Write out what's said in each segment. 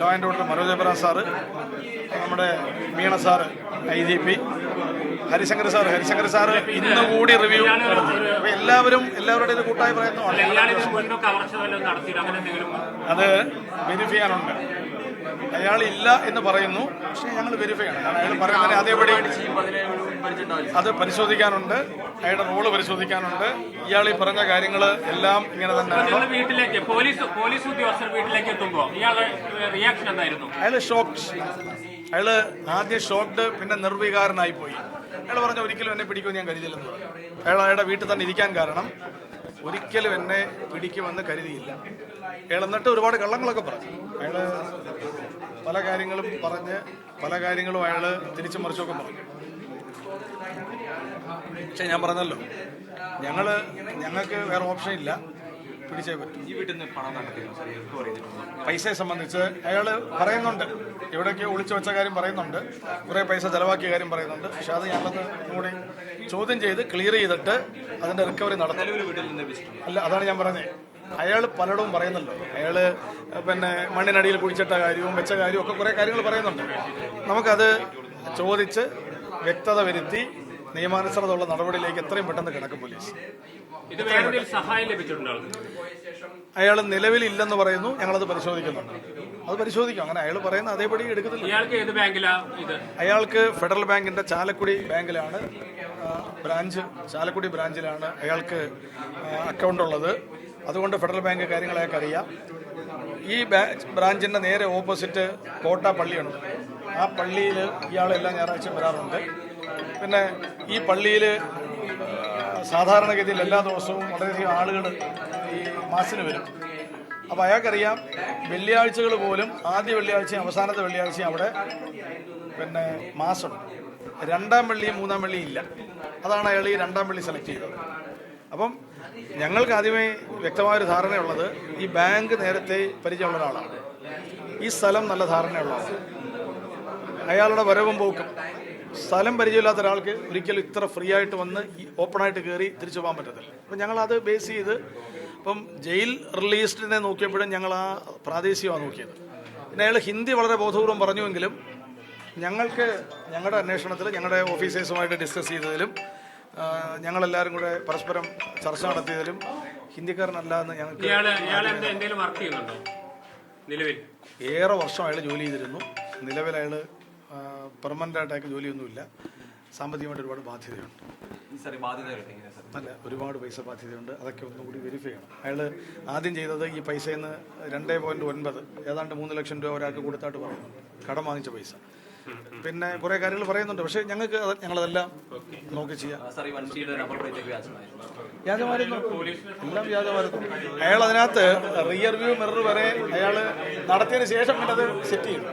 Law and order Manoj Abraham sir നമ്മുടെ Meena sir I G P Harishankar sir Harishankar sir ഇന്ന് കൂടി review അപ്പൊ എല്ലാവരും എല്ലാവരുടെയും കൂട്ടായ പ്രയത്നമാണ് അത് വെരിഫൈ ചെയ്യാനുണ്ട്. അയാൾ ഇല്ല എന്ന് പറയുന്നു. പക്ഷേ ഞങ്ങൾ വെരിഫൈ ആണ് കാരണം അയാൾ പറയുന്ന അതേപടി അത് പരിശോധിക്കാനുണ്ട്. അയാളുടെ റോൾ പരിശോധിക്കാനുണ്ട്. ഇയാൾ ഈ പറഞ്ഞ കാര്യങ്ങൾ എല്ലാം ഇങ്ങനെ തന്നെ വീട്ടിലേക്ക് പോലീസ് പോലീസ് ഉദ്യോഗസ്ഥർ വീട്ടിലേക്ക് എത്തുമ്പോൾ ഇയാളുടെ റിയാക്ഷൻ എന്തായിരുന്നു? അയാൾ ഷോക്ക് അയാൾ ആദ്യം ഷോക്ക്ഡ് പിന്നെ നിർവികാരനായി പോയി. അയാൾ പറഞ്ഞ ഒരിക്കലും എന്നെ പിടിക്കുമെന്ന് ഞാൻ കരുതിയില്ലെന്ന് അയാൾ അയാളുടെ വീട്ടിൽ തന്നെ ഇരിക്കാൻ കാരണം ഒരിക്കലും എന്നെ പിടിക്കുമെന്ന് കരുതിയില്ല. അയാൾ എന്നിട്ട് ഒരുപാട് കള്ളങ്ങളൊക്കെ പറഞ്ഞു. അയാൾ പല കാര്യങ്ങളും പറഞ്ഞ് പല കാര്യങ്ങളും അയാൾ തിരിച്ചു മറിച്ചൊക്കെ പറഞ്ഞു. പക്ഷെ ഞാൻ പറഞ്ഞല്ലോ ഞങ്ങൾ ഞങ്ങൾക്ക് വേറെ ഓപ്ഷൻ ഇല്ല. പിടിച്ചേ പറ്റും. പൈസയെ സംബന്ധിച്ച് അയാൾ പറയുന്നുണ്ട്. എവിടെയൊക്കെ ഒളിച്ചു വെച്ച കാര്യം പറയുന്നുണ്ട്. കുറേ പൈസ ചെലവാക്കിയ കാര്യം പറയുന്നുണ്ട്. പക്ഷെ അത് ഞങ്ങളത് കൂടി ചോദ്യം ചെയ്ത് ക്ലിയർ ചെയ്തിട്ട് അതിന്റെ റിക്കവറി നടത്തും. അല്ല അതാണ് ഞാൻ പറഞ്ഞത് അയാൾ പലയിടവും പറയുന്നല്ലോ അയാൾ പിന്നെ മണ്ണിനടിയിൽ കുഴിച്ചിട്ട കാര്യവും വെച്ച കാര്യവും ഒക്കെ കുറേ കാര്യങ്ങൾ പറയുന്നുണ്ട്. നമുക്കത് ചോദിച്ച് വ്യക്തത വരുത്തി നിയമാനുസൃതമുള്ള നടപടിയിലേക്ക് എത്രയും പെട്ടെന്ന് കിടക്കും പോലീസ്. ഇത് സഹായം ലഭിച്ചിട്ടുണ്ടാവും? അയാൾ നിലവിലില്ലെന്ന് പറയുന്നു ഞങ്ങളത് പരിശോധിക്കുന്നുണ്ട് അത് പരിശോധിക്കും. അങ്ങനെ അയാൾ പറയുന്ന അതേപടി എടുക്കത്തില്ല. ഇത്? അയാൾക്ക് ഫെഡറൽ ബാങ്കിന്റെ ചാലക്കുടി ബാങ്കിലാണ് ബ്രാഞ്ച് ചാലക്കുടി ബ്രാഞ്ചിലാണ് അയാൾക്ക് അക്കൗണ്ട് ഉള്ളത്. അതുകൊണ്ട് ഫെഡറൽ ബാങ്ക് കാര്യങ്ങൾ അയാൾക്ക് അറിയാം. ഈ ബ്രാഞ്ചിന്റെ നേരെ ഓപ്പോസിറ്റ് കോട്ട പള്ളിയുണ്ട്. ആ പള്ളിയിൽ ഇയാളെല്ലാം എല്ലാ ഞായറാഴ്ചയും വരാറുണ്ട്. പിന്നെ ഈ പള്ളിയിൽ സാധാരണഗതിയിൽ എല്ലാ ദിവസവും വളരെയധികം ആളുകൾ മാസിന് വരും. അപ്പോൾ അയാൾക്കറിയാം വെള്ളിയാഴ്ചകൾ പോലും ആദ്യ വെള്ളിയാഴ്ചയും അവസാനത്തെ വെള്ളിയാഴ്ചയും അവിടെ പിന്നെ മാസമുണ്ട്. രണ്ടാം വെള്ളിയും മൂന്നാം വെള്ളിയും ഇല്ല. അതാണ് അയാൾ ഈ രണ്ടാം വെള്ളി സെലക്ട് ചെയ്തത്. അപ്പം ഞങ്ങൾക്ക് ആദ്യമേ വ്യക്തമായൊരു ധാരണയുള്ളത് ഈ ബാങ്ക് നേരത്തെ പരിചയമുള്ള ഒരാളാണ്. ഈ സ്ഥലം നല്ല ധാരണയുള്ളതാണ്. അയാളുടെ വരവും പോക്കും. സ്ഥലം പരിചയമില്ലാത്ത ഒരാൾക്ക് ഒരിക്കലും ഇത്ര ഫ്രീ ആയിട്ട് വന്ന് ഓപ്പണായിട്ട് കയറി തിരിച്ചു പോകാൻ പറ്റത്തില്ല. അപ്പം ഞങ്ങളത് ബേസ് ചെയ്ത് ഇപ്പം ജയിൽ റിലീസ്ഡിനെ നോക്കിയപ്പോഴും ഞങ്ങൾ ആ പ്രാദേശികമാണ് നോക്കിയത്. പിന്നെ അയാൾ ഹിന്ദി വളരെ ബോധപൂർവം പറഞ്ഞുവെങ്കിലും ഞങ്ങൾക്ക് ഞങ്ങളുടെ അന്വേഷണത്തിൽ ഞങ്ങളുടെ ഓഫീസേഴ്സുമായിട്ട് ഡിസ്കസ് ചെയ്തതിലും ഞങ്ങളെല്ലാവരും കൂടെ പരസ്പരം ചർച്ച നടത്തിയതിലും ഹിന്ദിക്കാരനല്ല എന്ന് ഞങ്ങൾക്ക് ഏറെ വർഷം അയാൾ ജോലി ചെയ്തിരുന്നു. നിലവിൽ അയാൾ പെർമനന്റ് ആയിട്ട് ജോലിയൊന്നുമില്ല. സാമ്പത്തികമായിട്ട് ഒരുപാട് ബാധ്യതയുണ്ട്. അല്ല ഒരുപാട് പൈസ ബാധ്യതയുണ്ട്. അതൊക്കെ ഒന്നും കൂടി വെരിഫൈ ചെയ്യണം. അയാൾ ആദ്യം ചെയ്തത് ഈ പൈസയിൽ നിന്ന് രണ്ടേ പോയിന്റ് ഒൻപത് ഏതാണ്ട് മൂന്ന് ലക്ഷം രൂപ ഒരാൾക്ക് കൊടുത്തായിട്ട് പറയുന്നുണ്ട് കടം വാങ്ങിച്ച പൈസ. പിന്നെ കുറേ കാര്യങ്ങൾ പറയുന്നുണ്ട്. പക്ഷേ ഞങ്ങൾക്ക് ഞങ്ങളതെല്ലാം നോക്കി ചെയ്യാം. വ്യാജമായിരുന്നു. എല്ലാം വ്യാജമായിരുന്നു. അയാൾ അതിനകത്ത് റിയർ വ്യൂ മിറർ വരെ അയാൾ നടത്തിയതിന് ശേഷം പിന്നെ അത് സെറ്റ് ചെയ്തു.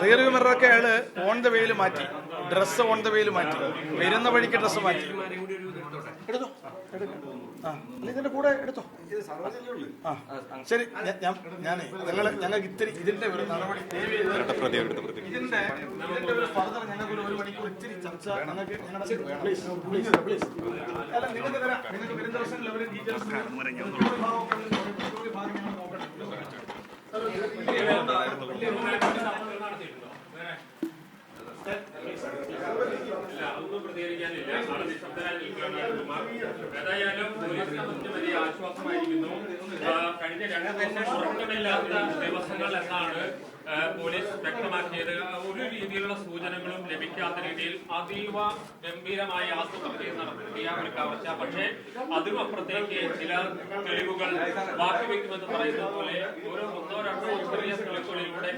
റിയർ വ്യൂ മിററൊക്കെ അയാൾ ഓൺ ദ വേയിൽ മാറ്റി. ഡ്രസ്സ് ഓൺ ദ വേയിൽ മാറ്റി. വരുന്ന വഴിക്ക് ഡ്രസ്സ് മാറ്റി. എടുത്തോ? ഇതിന്റെ കൂടെ എടുത്തോ. ആ ശരി ഞാൻ- ഞാനേ ഞങ്ങൾ ഞങ്ങൾക്ക് ഇത്തിരി ഇതിന്റെ ഒരു നടപടി ഇതിന്റെ ഇതിന്റെ ഒരു ഫർദർ ഞങ്ങൾക്ക് ഒരു മണിക്കൂർ ഇത്തിരി ചർച്ച ഞങ്ങൾക്ക് ഞങ്ങളുടെ പ്ലീസ് പ്ലീസ് പ്ലീസ് അല്ല നിങ്ങൾക്ക് തരാം. നിങ്ങൾക്ക് വരുന്ന ദിവസങ്ങളിൽ അവർ ഡീറ്റെയിൽസ് ഒന്നും പ്രതികരിക്കാനില്ല. ആൾ നിശബ്ദനായി നിൽക്കുകയാണ് കുമാർ ഏതായാലും പോലീസിനെ സംബന്ധിച്ച് വലിയ ആശ്വാസമായിരിക്കുന്നു. കഴിഞ്ഞ രണ്ട് ദിവസം ഉറക്കമില്ലാത്ത ദിവസങ്ങൾ എന്നാണ് പോലീസ് വ്യക്തമാക്കിയത്. ഒരു രീതിയിലുള്ള സൂചനകളും ലഭിക്കാത്ത രീതിയിൽ അതീവ ഗംഭീരമായ ആസൂത്രണം നടത്തിയ ഒരു കവർച്ച പക്ഷേ അതിനും അപ്പുറത്തേക്ക് ചില തെളിവുകൾ ബാക്കി വയ്ക്കുമെന്ന് പറയുന്നത് പോലെ ഓരോ ഒന്നോ രണ്ടോ ചെറിയ തെളിവുകളിലൂടെ